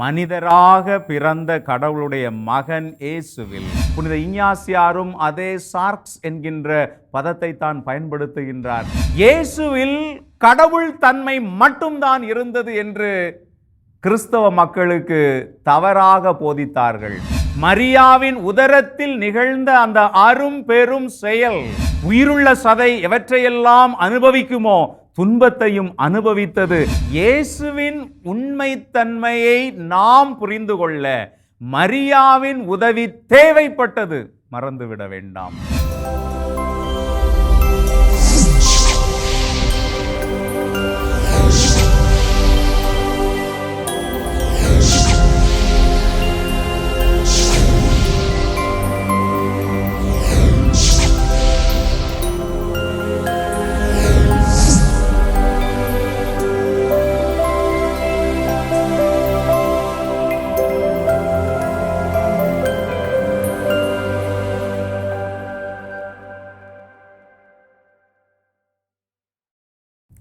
மனிதராக பிறந்த கடவுளுடைய மகன் இயேசுவில். புனித இஞ்ஞாசியாரும் அதே சார்க்ஸ் என்கின்ற பதத்தை தான் பயன்படுத்துகின்றார். இயேசுவில் கடவுள் தன்மை மட்டும்தான் இருந்தது என்று கிறிஸ்தவ மக்களுக்கு தவறாக போதித்தார்கள். மரியாவின் உதரத்தில் நிகழ்ந்த அந்த அரும் பெரும் செயல் உயிருள்ள சதை எவற்றையெல்லாம் அனுபவிக்குமோ துன்பத்தையும் அனுபவித்தது. இயேசுவின் உண்மைத்தன்மையை நாம் புரிந்து கொள்ள மரியாவின் உதவி தேவைப்பட்டது. மறந்துவிட வேண்டாம்.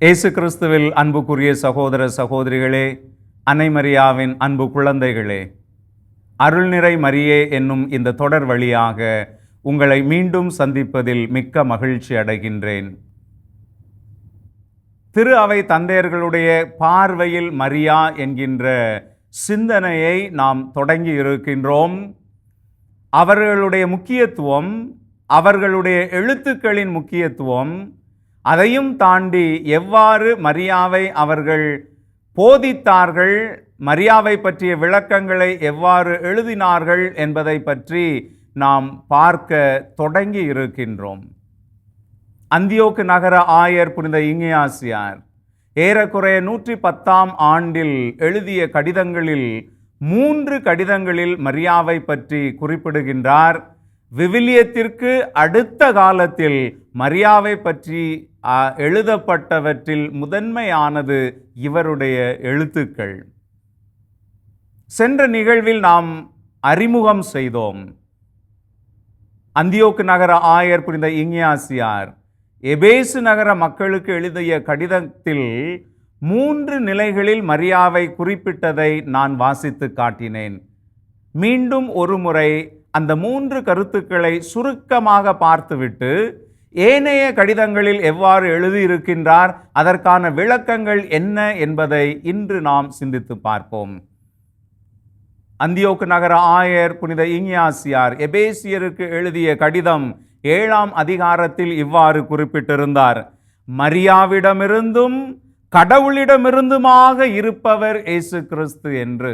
இயேசு கிறிஸ்துவில் அன்புக்குரிய சகோதர சகோதரிகளே அன்னை மரியாவின் அன்பு குழந்தைகளே அருள்நிறை மரியே என்னும் இந்த தொடர் வழியாக உங்களை மீண்டும் சந்திப்பதில் மிக்க மகிழ்ச்சி அடைகின்றேன். திரு அவை தந்தையர்களுடைய பார்வையில் மரியா என்கின்ற சிந்தனையை நாம் தொடங்கி இருக்கின்றோம். அவர்களுடைய முக்கியத்துவம் அவர்களுடைய எழுத்துக்களின் முக்கியத்துவம் அதையும் தாண்டி எவ்வாறு மரியாவை அவர்கள் போதித்தார்கள் மரியாவை பற்றிய விளக்கங்களை எவ்வாறு எழுதினார்கள் என்பதை பற்றி நாம் பார்க்க தொடங்கி இருக்கின்றோம். அந்தியோக்கு நகர ஆயர் புனித இங்கியாசியார் ஏறக்குறைய நூற்றி பத்தாம் ஆண்டில் எழுதிய கடிதங்களில் மூன்று கடிதங்களில் மரியாவை பற்றி குறிப்பிடுகின்றார். விவிலியத்திற்கு அடுத்த காலத்தில் மரியாவை பற்றி எழுதப்பட்டவற்றில் முதன்மையானது இவருடைய எழுத்துக்கள். சென்ற நிகழ்வில் நாம் அறிமுகம் செய்தோம். அந்தியோக்கு நகர ஆயர் புரிந்த இங்கியாசியார் எபேசு நகர மக்களுக்கு எழுதிய கடிதத்தில் மூன்று நிலைகளில் மரியாவை குறிப்பிட்டதை நான் வாசித்து காட்டினேன். மீண்டும் ஒரு முறை அந்த மூன்று கருத்துக்களை சுருக்கமாக பார்த்துவிட்டு ஏனைய கடிதங்களில் எவ்வாறு எழுதியிருக்கின்றார்? அதற்கான விளக்கங்கள் என்ன என்பதை இன்று நாம் சிந்தித்து பார்ப்போம். அந்தியோக்கு நகர ஆயர் புனித இங்கியாசியார் எபேசியருக்கு எழுதிய கடிதம் ஏழாம் அதிகாரத்தில் இவ்வாறு குறிப்பிட்டிருந்தார். மரியாவிடமிருந்தும் கடவுளிடமிருந்துமாக இருப்பவர் இயேசு கிறிஸ்து என்று.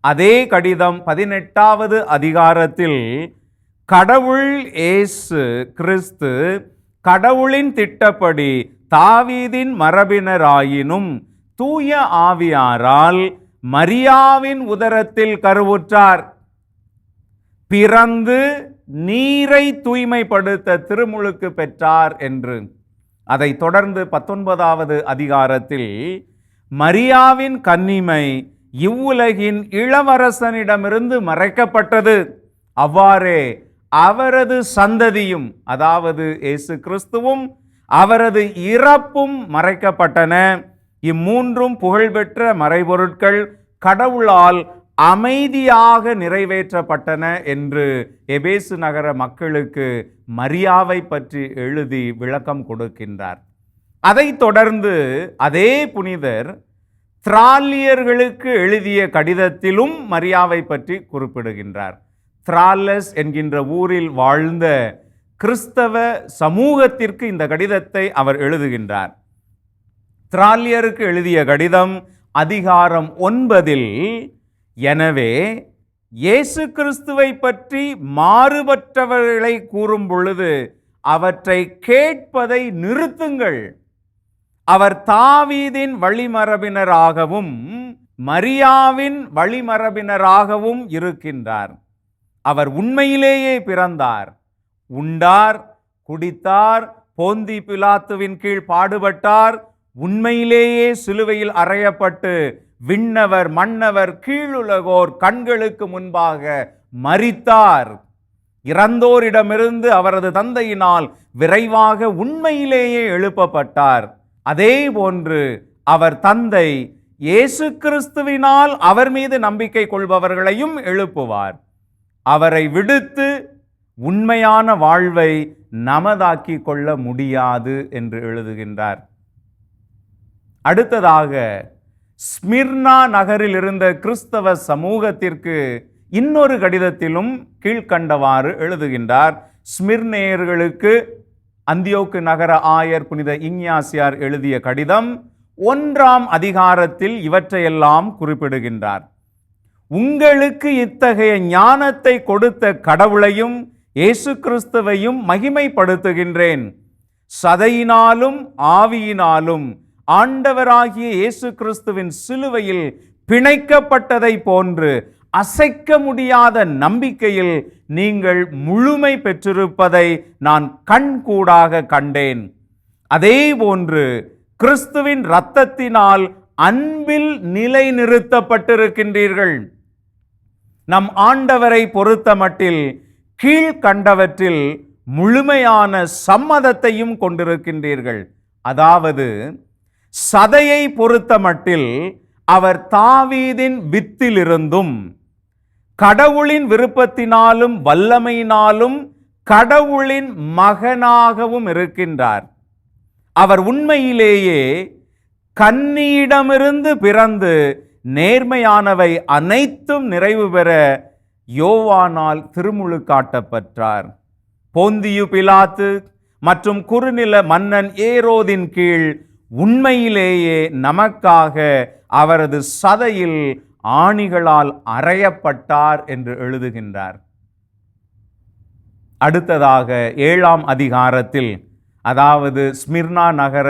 அதே கடிதம் பதினெட்டாவது அதிகாரத்தில் கடவுள் ஏசு கிறிஸ்து கடவுளின் திட்டப்படி தாவீதின் மரபினராயினும் தூய ஆவியாரால் மரியாவின் உதரத்தில் கருவுற்றார். பிறந்து நீரை தூய்மைப்படுத்த திருமுழுக்கு பெற்றார் என்று. அதை தொடர்ந்து பத்தொன்பதாவது அதிகாரத்தில் மரியாவின் கன்னிமை இவ்வுலகின் இளவரசனிடமிருந்து மறைக்கப்பட்டது. அவ்வாறே அவரது சந்ததியும் அதாவது இயேசு கிறிஸ்துவும் அவரது இறப்பும் மறைக்கப்பட்டன. இம்மூன்றும் புகழ்பெற்ற மறைபொருட்கள் கடவுளால் அமைதியாக நிறைவேற்றப்பட்டன என்று எபேசு நகர மக்களுக்கு மரியாவை பற்றி எழுதி விளக்கம் கொடுக்கின்றார். அதைத் தொடர்ந்து அதே புனிதர் திராலியர்களுக்கு எழுதிய கடிதத்திலும் மரியாவை பற்றி குறிப்பிடுகின்றார். த்ராலஸ் என்கின்ற ஊரில் வாழ்ந்த கிறிஸ்தவ சமூகத்திற்கு இந்த கடிதத்தை அவர் எழுதுகின்றார். திராலியருக்கு எழுதிய கடிதம் அதிகாரம் ஒன்பதில் எனவே இயேசு கிறிஸ்துவை பற்றி மாறுபட்டவர்களை கூறும் பொழுது அவற்றை கேட்பதை நிறுத்துங்கள். அவர் தாவீதின் வழிமரபினராகவும் மரியாவின் வழிமரபினராகவும் இருக்கின்றார். அவர் உண்மையிலேயே பிறந்தார். உண்டார் குடித்தார் போந்தி பிலாத்துவின் கீழ் பாடுபட்டார். உண்மையிலேயே சிலுவையில் அறையப்பட்டு விண்ணவர் மன்னவர் கீழுலகோர் கண்களுக்கு முன்பாக மறித்தார் இறந்தோரிடமிருந்து அவரது தந்தையினால் விரைவாக உண்மையிலேயே எழுப்பப்பட்டார். அதே போன்று அவர் தந்தை இயேசு கிறிஸ்துவினால் அவர் மீது நம்பிக்கை கொள்பவர்களையும் எழுப்புவார். அவரை விடுத்து உண்மையான வாழ்வை நமதாக்கி கொள்ள முடியாது என்று எழுதுகின்றார். அடுத்ததாக ஸ்மிர்னா நகரில் இருந்த கிறிஸ்தவ சமூகத்திற்கு இன்னொரு கடிதத்திலும் கீழ்க்கண்டவாறு எழுதுகின்றார். ஸ்மிர்னேயர்களுக்கு அந்தியோக்கு நகர ஆயர் புனித இஞ்ஞாசியார் எழுதிய கடிதம் ஒன்றாம் அதிகாரத்தில் இவற்றையெல்லாம் குறிப்பிடுகின்றார். உங்களுக்கு இத்தகைய ஞானத்தை கொடுத்த கடவுளையும் இயேசு கிறிஸ்துவையும் மகிமைப்படுத்துகின்றேன். சதையினாலும் ஆவியினாலும் ஆண்டவராகிய இயேசு கிறிஸ்துவின் சிலுவையில் பிணைக்கப்பட்டதை போன்று அசைக்க முடியாத நம்பிக்கையில் நீங்கள் முழுமை பெற்றிருப்பதை நான் கண்கூடாக கண்டேன். அதே போன்று கிறிஸ்துவின் இரத்தத்தினால் அன்பில் நிலைநிறுத்தப்பட்டிருக்கின்றீர்கள். நம் ஆண்டவரை பொறுத்தமட்டில் கீழ்கண்டவற்றில் முழுமையான சம்மதத்தையும் கொண்டிருக்கின்றீர்கள். அதாவது சதையை பொறுத்தமட்டில் அவர் தாவீதின் வித்திலிருந்தும் கடவுளின் விருப்பத்தினாலும் வல்லமையினாலும் கடவுளின் மகனாகவும் இருக்கின்றார். அவர் உண்மையிலேயே கன்னியிடமிருந்து பிறந்து நேர்மையானவை அனைத்தும் நிறைவு பெற யோவானால் திருமுழு காட்டப்பட்டார் போந்தியு பிலாத்து மற்றும் குறுநில மன்னன் ஏரோதின் கீழ் உண்மையிலேயே நமக்காக அவரது சதையில் ஆணிகளால் அறையப்பட்டார் என்று எழுதுகின்றார். அடுத்ததாக ஏழாம் அதிகாரத்தில் அதாவது ஸ்மிர்னா நகர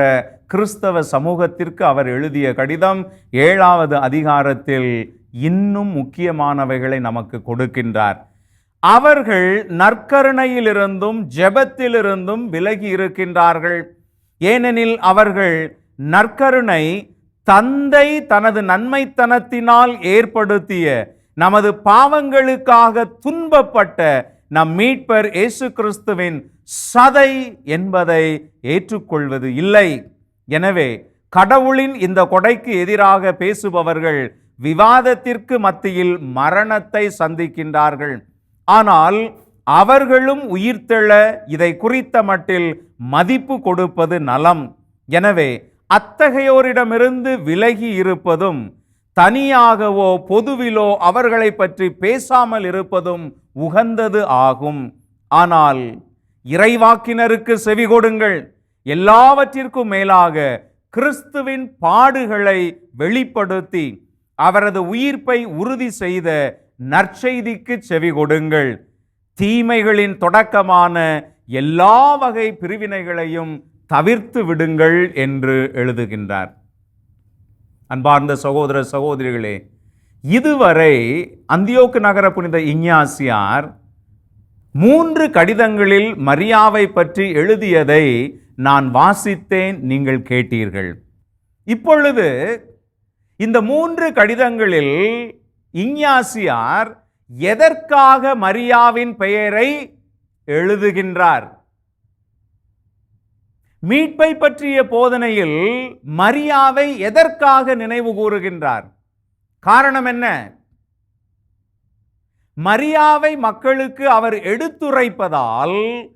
கிறிஸ்தவ சமூகத்திற்கு அவர் எழுதிய கடிதம் ஏழாவது அதிகாரத்தில் இன்னும் முக்கியமானவைகளை நமக்கு கொடுக்கின்றார். அவர்கள் நற்கருணையிலிருந்தும் ஜெபத்திலிருந்தும் விலகி இருக்கின்றார்கள். ஏனெனில் அவர்கள் நற்கருணை தந்தை தனது நன்மைத்தனத்தினால் ஏற்படுத்திய நமது பாவங்களுக்காக துன்பப்பட்ட நம் மீட்பர் இயேசு கிறிஸ்துவின் சதை என்பதை ஏற்றுக்கொள்வது இல்லை. எனவே கடவுளின் இந்த கொடைக்கு எதிராக பேசுபவர்கள் விவாதத்திற்கு மத்தியில் மரணத்தை சந்திக்கின்றார்கள். ஆனால் அவர்களும் உயிர்த்தெழ இதை குறித்த மட்டில் மதிப்பு கொடுப்பது நலம். எனவே அத்தகையோரிடமிருந்து விலகி இருப்பதும் தனியாகவோ பொதுவிலோ அவர்களை பற்றி பேசாமல் இருப்பதும் உகந்தது ஆகும். ஆனால் இறைவாக்கினருக்கு செவி கொடுங்கள். எல்லாவற்றிற்கும் மேலாக கிறிஸ்துவின் பாடுகளை வெளிப்படுத்தி அவரது உயிர்ப்பை உறுதி செய்த நற்செய்திக்கு செவி கொடுங்கள். தீமைகளின் தொடக்கமான எல்லா வகை பிரிவினைகளையும் தவிர்த்து விடுங்கள் என்று எழுதுகின்றார். அன்பார்ந்த சகோதர சகோதரிகளே இதுவரை அந்தியோக்கு நகர புனித இஞ்ஞாசியார் மூன்று கடிதங்களில் மரியாவை பற்றி எழுதியதை நான் வாசித்தேன் நீங்கள் கேட்டீர்கள். இப்பொழுது இந்த மூன்று கடிதங்களில் இஞ்ஞாசியார் எதற்காக மரியாவின் பெயரை எழுதுகின்றார்? மீட்பை பற்றிய போதனையில் மரியாவை எதற்காக நினைவு கூறுகின்றார்? காரணம் என்ன? மரியாவை மக்களுக்கு அவர் எடுத்துரைப்பதால்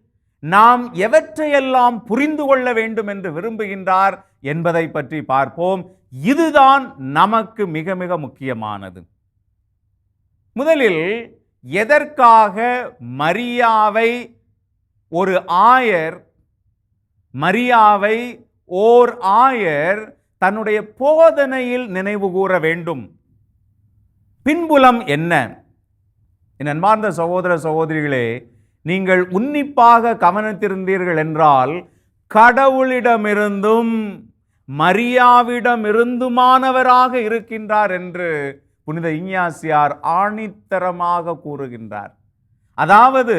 நாம் எவற்றையெல்லாம் புரிந்து கொள்ள வேண்டும் என்று விரும்புகின்றார் என்பதை பற்றி பார்ப்போம். இதுதான் நமக்கு மிக மிக முக்கியமானது. முதலில் எதற்காக மரியாவை ஒரு ஆயர் மரியாவை ஓர் ஆயர் தன்னுடைய போதனையில் நினைவு கூற வேண்டும்? பின்புலம் என்ன? என் அன்பார்ந்த சகோதர சகோதரிகளே நீங்கள் உன்னிப்பாக கவனித்திருந்தீர்கள் என்றால் கடவுளிடமிருந்தும் மரியாவிடமிருந்துமானவராக இருக்கின்றார் என்று புனித இஞ்ஞாசியார் ஆணித்தரமாக கூறுகின்றார். அதாவது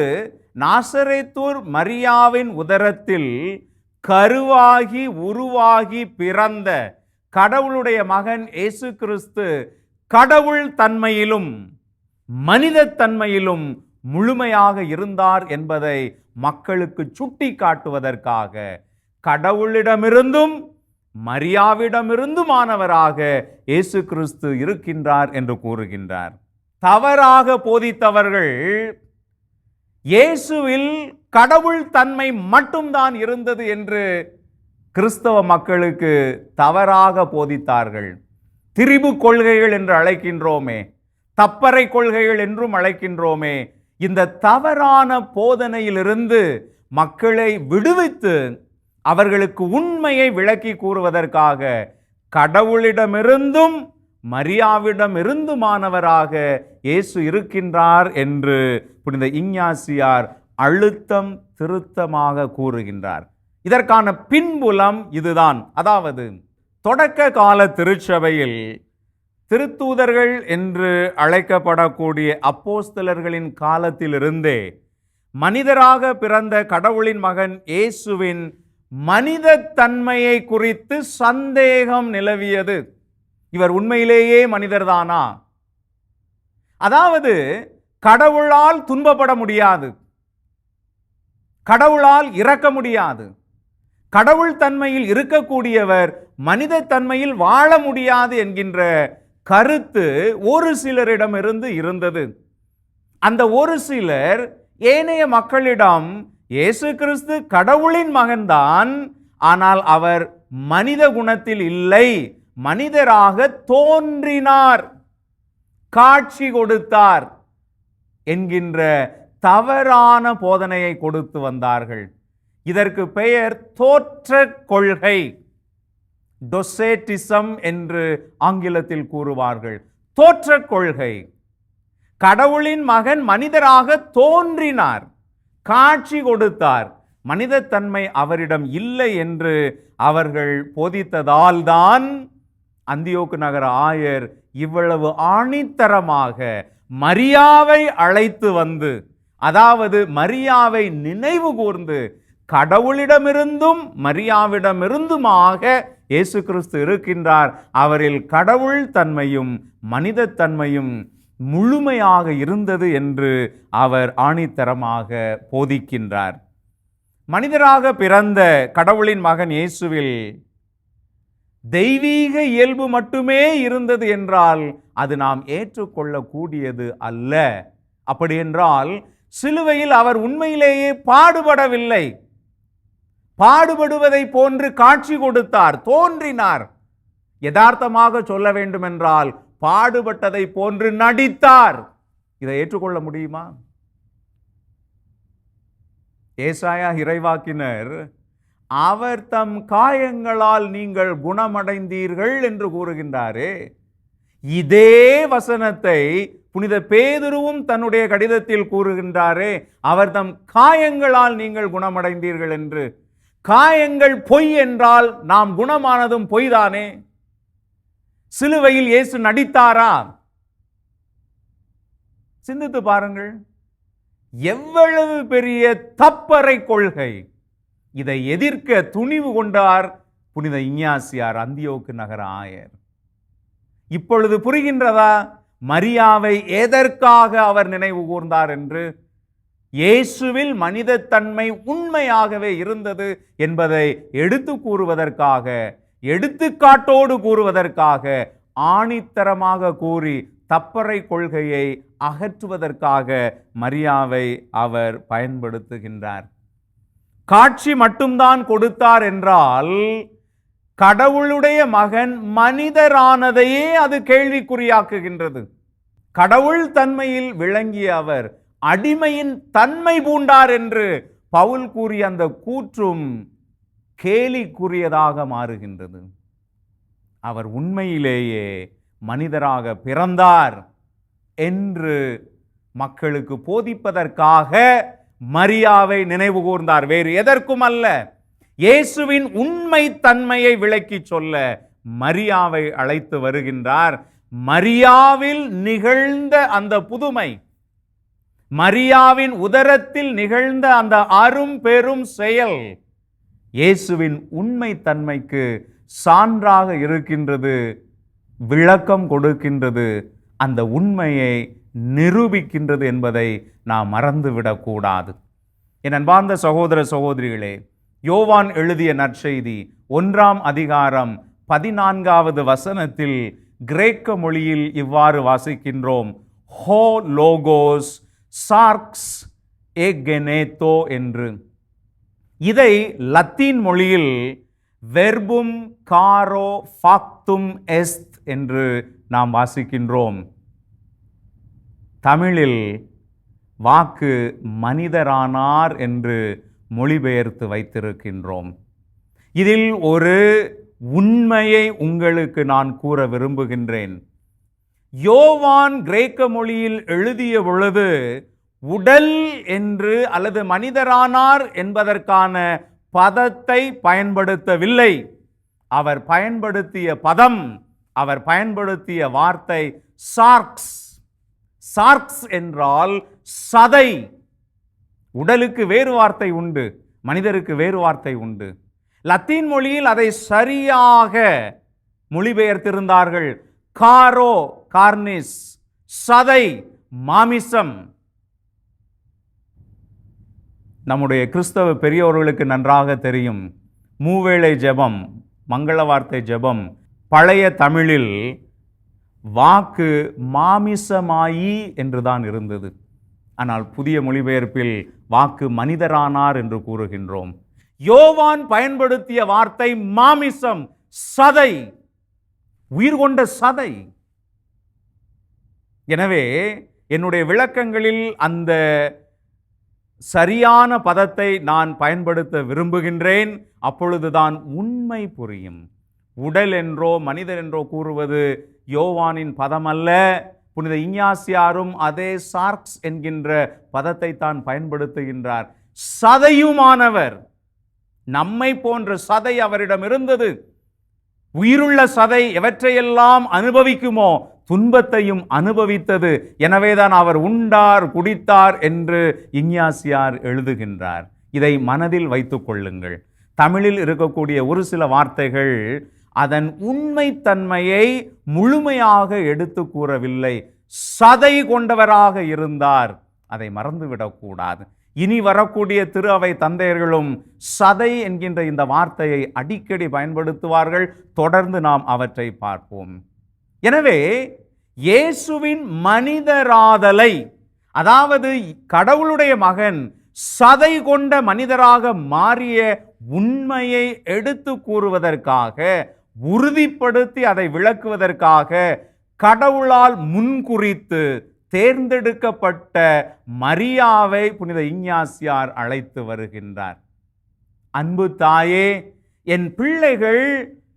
நாசரேத்தூர் மரியாவின் உதரத்தில் கருவாகி உருவாகி பிறந்த கடவுளுடைய மகன் இயேசு கிறிஸ்து கடவுள் தன்மையிலும் மனித தன்மையிலும் முழுமையாக இருந்தார் என்பதை மக்களுக்கு சுட்டி காட்டுவதற்காக கடவுளிடமிருந்தும் மரியாவிடமிருந்துமானவராக இயேசு கிறிஸ்து இருக்கின்றார் என்று கூறுகின்றார். தவறாக போதித்தவர்கள் இயேசுவில் கடவுள் தன்மை மட்டும்தான் இருந்தது என்று கிறிஸ்தவ மக்களுக்கு தவறாக போதித்தார்கள். திரிபு கொள்கைகள் என்று அழைக்கின்றோமே தப்பறை கொள்கைகள் என்றும் அழைக்கின்றோமே இந்த தவறான போதனையிலிருந்து மக்களை விடுவித்து அவர்களுக்கு உண்மையை விளக்கி கூறுவதற்காக கடவுளிடமிருந்தும் மரியாவிடமிருந்துமானவராக இயேசு இருக்கின்றார் என்று புனித இஞ்ஞாசியார் அழுத்தம் திருத்தமாக கூறுகின்றார். இதற்கான பின்புலம் இதுதான். அதாவது தொடக்க கால திருச்சபையில் திருத்தூதர்கள் என்று அழைக்கப்படக்கூடிய அப்போஸ்தலர்களின் காலத்திலிருந்தே மனிதராக பிறந்த கடவுளின் மகன் இயேசுவின் மனித தன்மையை குறித்து சந்தேகம் நிலவியது. இவர் உண்மையிலேயே மனிதர்தானா? அதாவது கடவுளால் துன்பப்பட முடியாது. கடவுளால் இறக்க முடியாது. கடவுள் தன்மையில் இருக்கக்கூடியவர் மனித தன்மையில் வாழ முடியாது என்கின்ற கருத்து ஒரு சிலரிடமிருந்து இருந்தது. அந்த ஒரு சிலர் ஏனைய மக்களிடம் இயேசு கிறிஸ்து கடவுளின் மகன்தான் ஆனால் அவர் மனித குணத்தில் இல்லை மனிதராக தோன்றினார் காட்சி கொடுத்தார் என்கின்ற தவறான போதனையை கொடுத்து வந்தார்கள். இதற்கு பெயர் தோற்ற கொள்கை. டொசேட்டிசம் என்று ஆங்கிலத்தில் கூறுவார்கள். தோற்ற கொள்கை. கடவுளின் மகன் மனிதராக தோன்றினார். காட்சி கொடுத்தார். மனிதத்தன்மை அவரிடம் இல்லை என்று அவர்கள் போதித்ததால் தான் அந்தியோக்கு நகர ஆயர் இவ்வளவு ஆணித்தரமாக மரியாவை அழைத்து வந்து அதாவது மரியாவை நினைவு கூர்ந்து கடவுளிடமிருந்தும் மரியாவிடமிருந்துமாக இயேசு கிறிஸ்து இருக்கின்றார். அவரில் கடவுள் தன்மையும் மனித தன்மையும் முழுமையாக இருந்தது என்று அவர் ஆணித்தரமாக போதிக்கின்றார். மனிதராக பிறந்த கடவுளின் மகன் இயேசுவில் தெய்வீக இயல்பு மட்டுமே இருந்தது என்றால் அது நாம் ஏற்றுக்கொள்ளக்கூடியது அல்ல. அப்படியென்றால் சிலுவையில் அவர் உண்மையிலேயே பாடுபடவில்லை. பாடுபடுவதை போன்று காட்சி கொடுத்தார் தோன்றினார். யதார்த்தமாக சொல்ல வேண்டுமென்றால் பாடுபட்டதை போன்று நடித்தார். இதை ஏற்றுக்கொள்ள முடியுமா? ஏசாயா இறைவாக்கினர் அவர் தம் காயங்களால் நீங்கள் குணமடைந்தீர்கள் என்று கூறுகின்றாரே. இதே வசனத்தை புனித பேதுருவும் தன்னுடைய கடிதத்தில் கூறுகின்றாரே அவர் தம் காயங்களால் நீங்கள் குணமடைந்தீர்கள் என்று காயங்கள் பொய் என்றால் நாம் குணமானதும் பொய்தானே? சிலுவையில் இயேசு நடித்தாரா? சிந்தித்து பாருங்கள். எவ்வளவு பெரிய தப்பறை கொள்கை. இதை எதிர்க்க துணிவு கொண்டார் புனித இஞ்ஞாசியார் அந்தியோக்கு நகர ஆயர். இப்பொழுது புரிகின்றதா? மரியாவை எதற்காக அவர் நினைவு கூர்ந்தார் என்று இயேசுவில் மனிதத்தன்மை உண்மையாகவே இருந்தது என்பதை எடுத்து கூறுவதற்காக எடுத்துக்காட்டோடு கூறுவதற்காக ஆணித்தரமாக கூறி தப்பறை கொள்கையை அகற்றுவதற்காக மரியாவை அவர் பயன்படுத்துகின்றார். காட்சி மட்டும்தான் கொடுத்தார் என்றால் கடவுளுடைய மகன் மனிதரானதையே அது கேள்விக்குறியாக்குகின்றது. கடவுள் தன்மையில் விளங்கிய அவர் அடிமையின் தன்மை பூண்டார் என்று பவுல் கூறிய அந்த கூற்றும் கேலிக்குரியதாக மாறுகின்றது. அவர் உண்மையிலேயே மனிதராக பிறந்தார் என்று மக்களுக்கு போதிப்பதற்காக மரியாவை நினைவு கூர்ந்தார். வேறு எதற்கும் அல்ல. இயேசுவின் உண்மை தன்மையை விளக்கி சொல்ல மரியாவை அழைத்து வருகின்றார். மரியாவில் நிகழ்ந்த அந்த புதுமை மரியாவின் உதரத்தில் நிகழ்ந்த அந்த அரும் பெரும் செயல் இயேசுவின் உண்மை தன்மைக்கு சான்றாக இருக்கின்றது விளக்கம் கொடுக்கின்றது அந்த உண்மையை நிரூபிக்கின்றது என்பதை நாம் மறந்துவிடக்கூடாது. என் அன்பார்ந்த சகோதர சகோதரிகளே யோவான் எழுதிய நற்செய்தி ஒன்றாம் அதிகாரம் பதினான்காவது வசனத்தில் கிரேக்க மொழியில் இவ்வாறு வாசிக்கின்றோம் ஹோ லோகோஸ் சார்க்ஸ் எகெனேத்தோ என்று. இதை லத்தீன் மொழியில் வெர்பும் காரோ ஃபாக்தும் எஸ்த் என்று நாம் வாசிக்கின்றோம். தமிழில் வாக்கு மனிதரானார் என்று மொழிபெயர்த்து வைத்திருக்கின்றோம். இதில் ஒரு உண்மையை உங்களுக்கு நான் கூற விரும்புகின்றேன். யோவான் கிரேக்க மொழியில் எழுதிய பொழுது உடல் என்று அல்லது மனிதரானார் என்பதற்கான பதத்தை பயன்படுத்தவில்லை. அவர் பயன்படுத்திய பதம் அவர் பயன்படுத்திய வார்த்தை சார்க்ஸ். சார்க்ஸ் என்றால் சதை. உடலுக்கு வேறு வார்த்தை உண்டு மனிதருக்கு வேறு வார்த்தை உண்டு. லத்தீன் மொழியில் அதை சரியாக மொழிபெயர்த்திருந்தார்கள். காரோ கார்னிஸ் சதை மாமிசம். நம்முடைய கிறிஸ்தவ பெரியோர்களுக்கு நன்றாக தெரியும். மூவேளை ஜெபம் மங்கள வார்த்தை ஜெபம் பழைய தமிழில் வாக்கு மாமிசமாயி என்றுதான் இருந்தது. ஆனால் புதிய மொழிபெயர்ப்பில் வாக்கு மனிதரானார் என்று கூறுகின்றோம். யோவான் பயன்படுத்திய வார்த்தை மாமிசம் சதை உயிர் கொண்ட சதை. எனவே என்னுடைய விளக்கங்களில் அந்த சரியான பதத்தை நான் பயன்படுத்த விரும்புகின்றேன். அப்பொழுதுதான் உண்மை புரியும். உடல் என்றோ மனிதர் என்றோ கூறுவது யோவானின் பதம் அல்ல புனித இஞ்ஞாசியாரும் அதே சார்க்ஸ் என்கின்ற பதத்தை தான் பயன்படுத்துகின்றார். சதையுமானவர். நம்மை போன்ற சதை அவரிடம் இருந்தது. உயிருள்ள சதை எவற்றையெல்லாம் அனுபவிக்குமோ துன்பத்தையும் அனுபவித்தது. எனவேதான் அவர் உண்டார் குடித்தார் என்று இஞ்ஞாசியார் எழுதுகின்றார். இதை மனதில் வைத்துக் கொள்ளுங்கள். தமிழில் இருக்கக்கூடிய ஒரு சில வார்த்தைகள் அதன் உண்மைத்தன்மையை முழுமையாக எடுத்து கூறவில்லை. சதை கொண்டவராக இருந்தார். அதை மறந்துவிடக்கூடாது இனி வரக்கூடிய திரு அவை தந்தையர்களும் சதை என்கின்ற இந்த வார்த்தையை அடிக்கடி பயன்படுத்துவார்கள். தொடர்ந்து நாம் அவற்றை பார்ப்போம். எனவே இயேசுவின் மனிதராதலை அதாவது கடவுளுடைய மகன் சதை கொண்ட மனிதராக மாறிய உண்மையை எடுத்து கூறுவதற்காக உறுதிப்படுத்தி அதை விளக்குவதற்காக கடவுளால் முன்குறித்து தேர்ந்தெடுக்கப்பட்ட மரியாவை புனித இஞ்ஞாசியார் அழைத்து வருகின்றார். அன்பு தாயே என் பிள்ளைகள்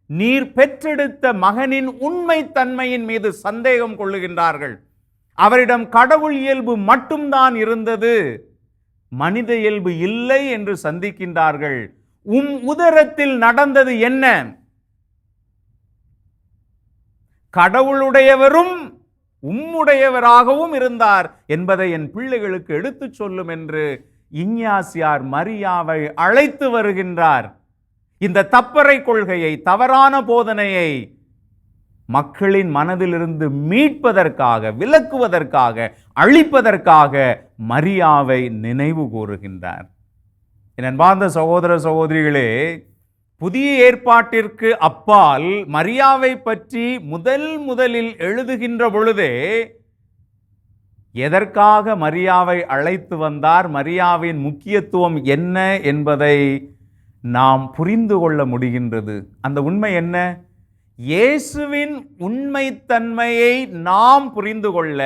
நீர் பெற்றெடுத்த மகனின் உண்மை தன்மையின் மீது சந்தேகம் கொள்ளுகின்றார்கள். அவரிடம் கடவுள் இயல்பு மட்டும்தான் இருந்தது. மனித இயல்பு இல்லை என்று சந்திக்கின்றார்கள். உம் உதரத்தில் நடந்தது என்ன? கடவுளுடையவரும் உம்முடையவராகவும் இருந்தார் என்பதை என் பிள்ளைகளுக்கு எடுத்துச் சொல்லும் என்று இஞ்ஞாசியார் மரியாவை அழைத்து வருகின்றார். இந்த தப்பறை கொள்கையை தவறான போதனையை மக்களின் மனதிலிருந்து மீட்பதற்காக விலக்குவதற்காக அழிப்பதற்காக மரியாவை நினைவு கூறுகின்றார். என் அன்பார்ந்த சகோதர சகோதரிகளே புதிய ஏற்பாட்டிற்கு அப்பால் மரியாவை பற்றி முதல் முதலில் எழுதுகின்ற பொழுதே எதற்காக மரியாவை அழைத்து வந்தார் மரியாவின் முக்கியத்துவம் என்ன என்பதை நாம் புரிந்து கொள்ள முடிகின்றது. அந்த உண்மை என்ன? இயேசுவின் உண்மைத்தன்மையை நாம் புரிந்து கொள்ள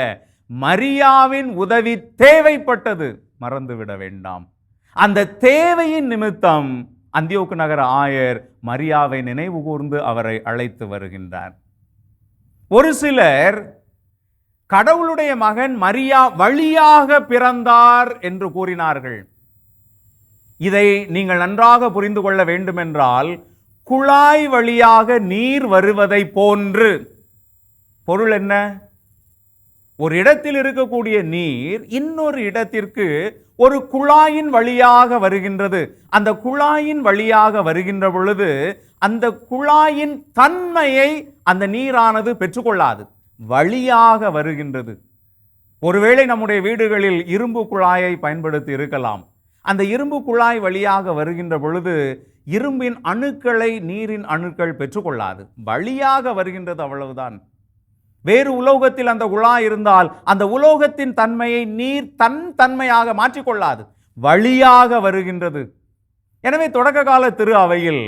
மரியாவின் உதவி தேவைப்பட்டது. மறந்துவிட வேண்டாம். அந்த தேவையின் நிமித்தம் அந்தியோக்கு நகர ஆயர் மரியாவை நினைவு கூர்ந்து அவரை அழைத்து வருகின்றார். ஒரு சிலர் கடவுளுடைய மகன் மரியா வழியாக பிறந்தார் என்று கூறினார்கள். இதை நீங்கள் நன்றாக புரிந்து கொள்ள வேண்டுமென்றால் குழாய் வழியாக நீர் வருவதை போன்று. பொருள் என்ன? ஒரு இடத்தில் இருக்கக்கூடிய நீர் இன்னொரு இடத்திற்கு ஒரு குழாயின் வழியாக வருகின்றது. அந்த குழாயின் வழியாக வருகின்ற பொழுது அந்த குழாயின் தன்மையை அந்த நீரானது பெற்றுக்கொள்ளாது. வழியாக வருகின்றது. ஒருவேளை நம்முடைய வீடுகளில் இரும்பு குழாயை பயன்படுத்தி இருக்கலாம். அந்த இரும்பு குழாய் வழியாக வருகின்ற பொழுது இரும்பின் அணுக்களை நீரின் அணுக்கள் பெற்றுக்கொள்ளாது. வழியாக வருகின்றது அவ்வளவுதான். வேறு உலோகத்தில் அந்த குழாய் இருந்தால் அந்த உலோகத்தின் தன்மையை நீர் தன் தன்மையாக மாற்றிக்கொள்ளாது. வழியாக வருகின்றது. எனவே தொடக்க கால திரு அவையில்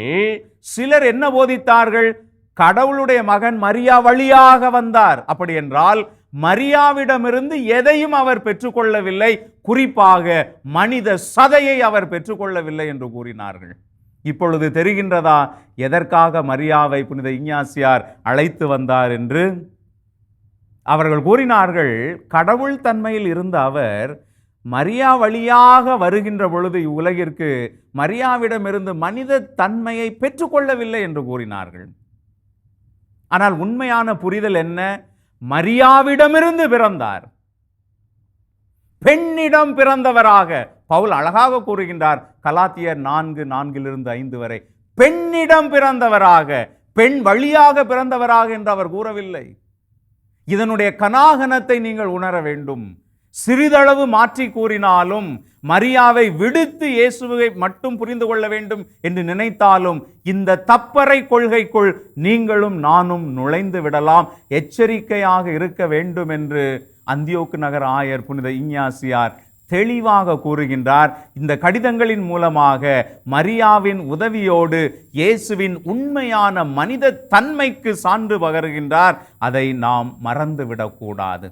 சிலர் என்ன போதித்தார்கள்? கடவுளுடைய மகன் மரியா வழியாக வந்தார். அப்படி என்றால் மரியாவிடமிருந்து எதையும் அவர் பெற்றுக்கொள்ளவில்லை. குறிப்பாக மனித சதையை அவர் பெற்றுக்கொள்ளவில்லை என்று கூறினார்கள். இப்பொழுது தெரிகின்றதா எதற்காக மரியாவை புனித இஞ்ஞாசியார் அழைத்து வந்தார் என்று? அவர்கள் கூறினார்கள் கடவுள் தன்மையில் இருந்த அவர் மரியா வழியாக வருகின்ற பொழுது இவ்வுலகிற்கு மரியாவிடமிருந்து மனித தன்மையை பெற்றுக்கொள்ளவில்லை என்று கூறினார்கள். ஆனால் உண்மையான புரிதல் என்ன? மரியாவிடமிருந்து பிறந்தார். பெண்ணிடம் பிறந்தவராக பவுல் அழகாக கூறுகின்றார். கலாத்தியர் நான்கு நான்கிலிருந்து ஐந்து வரை. பெண்ணிடம் பிறந்தவராக பெண் வழியாக பிறந்தவராக என்று அவர் கூறவில்லை. இதனுடைய கனாகனத்தை நீங்கள் உணர வேண்டும். சிறிதளவு மாற்றி கூறினாலும் மரியாவை விடுத்து இயேசுவை மட்டும் புரிந்து கொள்ள வேண்டும் என்று நினைத்தாலும் இந்த தப்பறை கொள்கைக்குள் நீங்களும் நானும் நுழைந்து விடலாம். எச்சரிக்கையாக இருக்க வேண்டும் என்று அந்தியோக்கு நகர் ஆயர் புனித இஞ்ஞாசியார் தெளிவாக கூறுகின்றார். இந்த கடிதங்களின் மூலமாக மரியாவின் உதவியோடு இயேசுவின் உண்மையான மனித தன்மைக்கு சான்று பகருகின்றார். அதை நாம் மறந்துவிடக்கூடாது.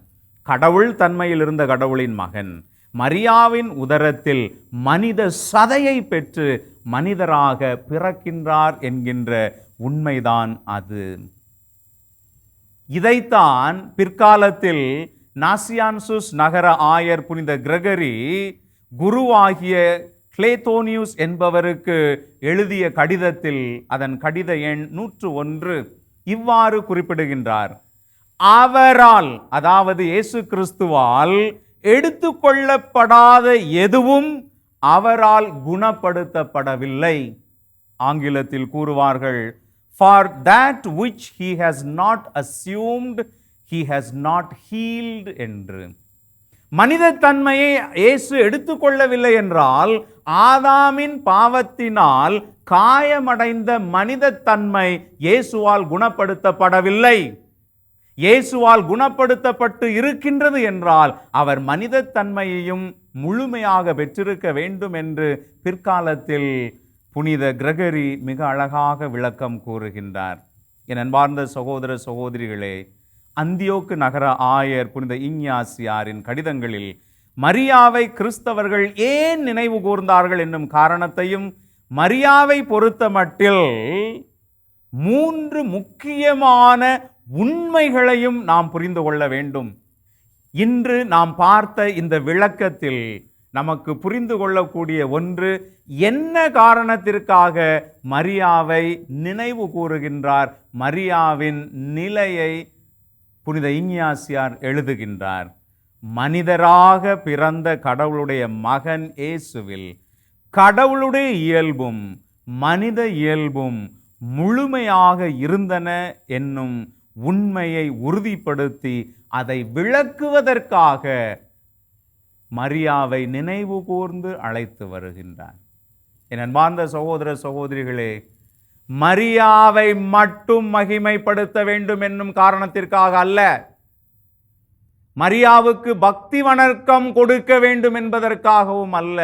கடவுள் தன்மையில் இருந்த கடவுளின் மகன். மரியாவின் உதரத்தில் மனித சதையை பெற்று மனிதராக பிறக்கின்றார் என்கின்ற உண்மைதான் அது. இதைத்தான் பிற்காலத்தில் நாசியான்சுஸ் நகர ஆயர் புனித கிரகரி குருவாகிய கிளேத்தோனியூஸ் என்பவருக்கு எழுதிய கடிதத்தில் அதன் கடித எண் நூற்று ஒன்று இவ்வாறு குறிப்பிடுகின்றார். அவரால் அதாவது இயேசு கிறிஸ்துவால் எடுத்துக்கொள்ளப்படாத எதுவும் அவரால் குணப்படுத்தப்படவில்லை. ஆங்கிலத்தில் கூறுவார்கள் for that which he has not assumed he has not healed என்று. மனித தன்மையை இயேசு எடுத்துக்கொள்ளவில்லை என்றால் ஆதாமின் பாவத்தினால் காயமடைந்த மனித தன்மை இயேசுவால் குணப்படுத்தப்படவில்லை. இயேசுவால் குணப்படுத்தப்பட்டு இருக்கின்றது என்றால் அவர் மனித தன்மையையும் முழுமையாக பெற்றிருக்க வேண்டும் என்று பிற்காலத்தில் புனித கிரகரி மிக அழகாக விளக்கம் கூறுகின்றார். என் அன்பார்ந்த சகோதர சகோதரிகளே அந்தியோக்கு நகர ஆயர் புனித இஞ்ஞாசியாரின் கடிதங்களில் மரியாவை கிறிஸ்தவர்கள் ஏன் நினைவு கூர்ந்தார்கள் என்னும் காரணத்தையும் மரியாவை பொறுத்த மட்டில் மூன்று முக்கியமான உண்மைகளையும் நாம் புரிந்து கொள்ள வேண்டும். இன்று நாம் பார்த்த இந்த விளக்கத்தில் நமக்கு புரிந்து கொள்ளக்கூடிய ஒன்று என்ன காரணத்திற்காக மரியாவை நினைவு கூறுகின்றார் மரியாவின் நிலையை புனித இஞ்ஞாசியார் எழுதுகின்றார். மனிதராக பிறந்த கடவுளுடைய மகன் இயேசுவில் கடவுளுடைய இயல்பும் மனித இயல்பும் முழுமையாக இருந்தன என்னும் உண்மையை உறுதிப்படுத்தி அதை விளக்குவதற்காக மரியாவை நினைவு கூர்ந்து அழைத்து வருகின்றார் என் அன்பார்ந்த சகோதர சகோதரிகளே மரியாவை மட்டும் மகிமைப்படுத்த வேண்டும் என்னும் காரணத்திற்காக அல்ல மரியாவுக்கு பக்தி வணக்கம் கொடுக்க வேண்டும் என்பதற்காகவும் அல்ல.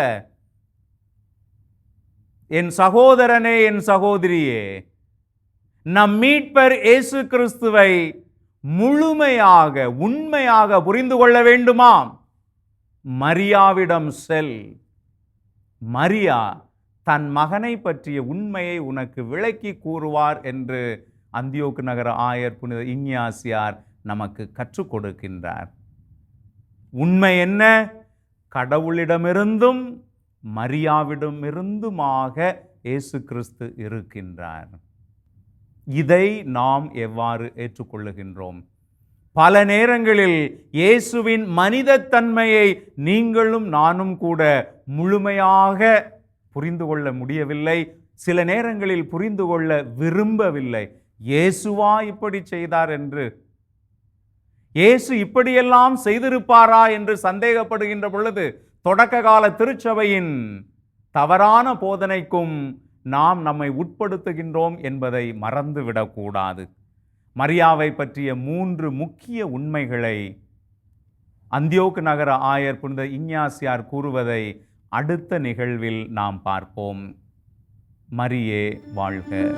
என் சகோதரனே என் சகோதரியே நம் மீட்பர் இயேசு கிறிஸ்துவை முழுமையாக உண்மையாக புரிந்து கொள்ள வேண்டுமா மரியாவிடம் செல். மரியா தன் மகனை பற்றிய உண்மையை உனக்கு விளக்கி கூறுவார் என்று அந்தியோக்கு நகர ஆயர் புனித இஞ்ஞாசியார் நமக்கு கற்றுக் கொடுக்கின்றார். உண்மை என்ன? கடவுளிடமிருந்தும் மரியாவிடமிருந்துமாக இயேசு கிறிஸ்து இருக்கின்றார். இதை நாம் எவ்வாறு ஏற்றுக்கொள்ளுகின்றோம்? பல நேரங்களில் இயேசுவின் மனிதத்தன்மையை நீங்களும் நானும் கூட முழுமையாக புரிந்து கொள்ள முடியவில்லை. சில நேரங்களில் புரிந்து கொள்ள விரும்பவில்லை. இயேசுவா இப்படி செய்தார் என்று. இயேசு இப்படியெல்லாம் செய்திருப்பாரா என்று சந்தேகப்படுகின்ற பொழுது தொடக்க கால திருச்சபையின் தவறான போதனைக்கும் நாம் நம்மை உட்படுத்துகின்றோம் என்பதை மறந்துவிடக்கூடாது. மரியாவை பற்றிய மூன்று முக்கிய உண்மைகளை அந்தியோக்கு நகர ஆயர் புனித இஞ்ஞாசியார் கூறுவதை அடுத்த நிகழ்வில் நாம் பார்ப்போம். மரியே வாழ்க.